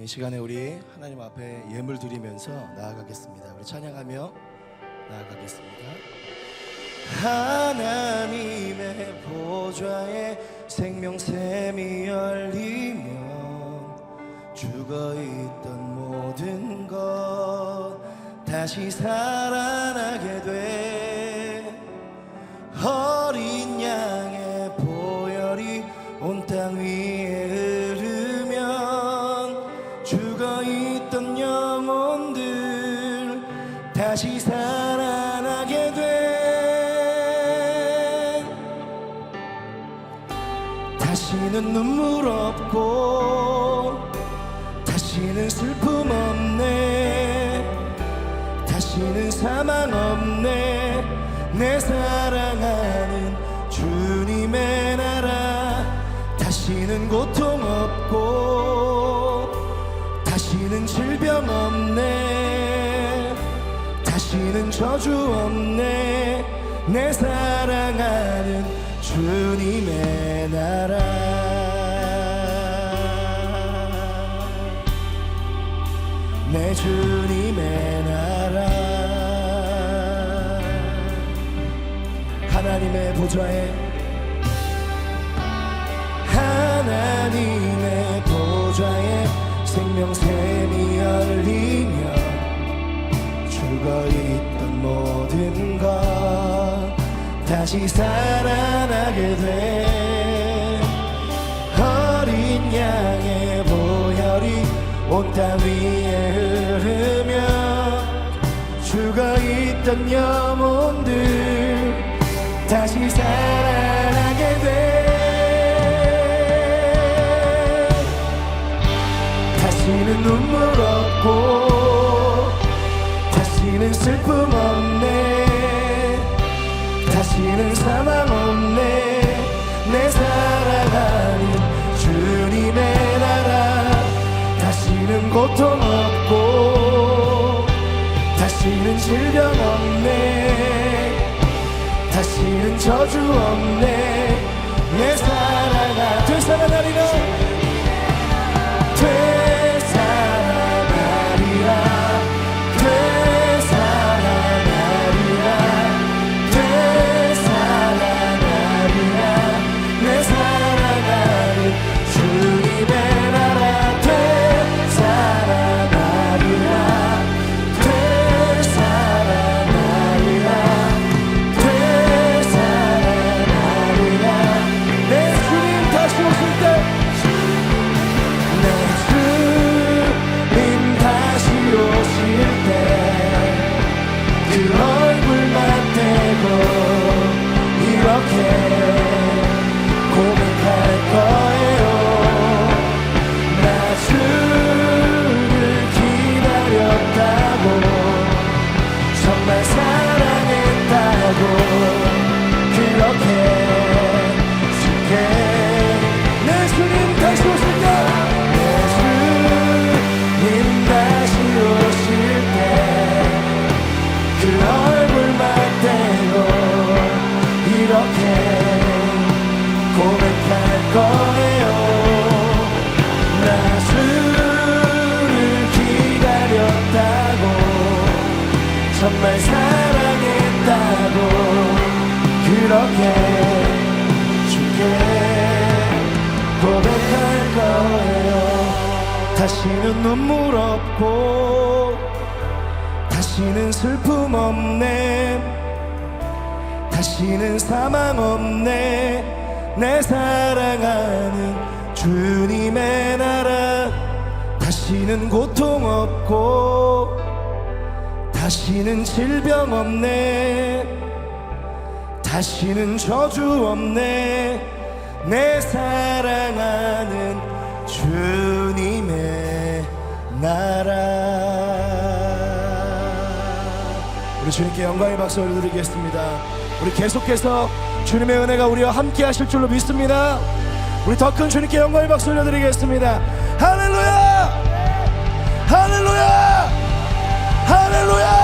이 시간에 우리 하나님 앞에 예물 드리면서 나아가겠습니다. 우리 찬양하며 나아가겠습니다. 하나님의 보좌에 생명샘이 열리면 죽어 있던 모든 것 다시 살아나게 돼 어린 양의 보혈이 온 땅 위에 흐르면 다시는 눈물 없고 다시는 슬픔 없네. 다시는 사망 없네. 내 사랑하는 주님의 나라. 다시는 고통 없고 다시는 질병 없네. 다시는 저주 없네. 내 사랑하는 주님의 나라. 내 주님의 나라. 하나님의 보좌에 하나님의 보좌에 생명샘 다시 살아나게 돼. 어린 양의 보혈이 온 땅 위에 흐르며 죽어 있던 영혼들 다시 살아나게 돼. 다시는 눈물 없고 다시는 슬픔 없네 다시는 사망 없네. 내 사랑하는 주님의 나라. 다시는 고통 없고 다시는 질병 없네. 다시는 저주 없네. 내 사랑 정말 사랑했다고 그렇게 주께 고백할 거예요. 다시는 눈물 없고 다시는 슬픔 없네. 다시는 사망 없네. 내 사랑하는 주님의 나라. 다시는 고통 없고 다시는 질병 없네. 다시는 저주 없네. 내 사랑하는 주님의 나라. 우리 주님께 영광의 박수 올려드리겠습니다. 우리 계속해서 주님의 은혜가 우리와 함께 하실 줄로 믿습니다. 우리 더 큰 주님께 영광의 박수 올려드리겠습니다. 할렐루야! 할렐루야 할렐루야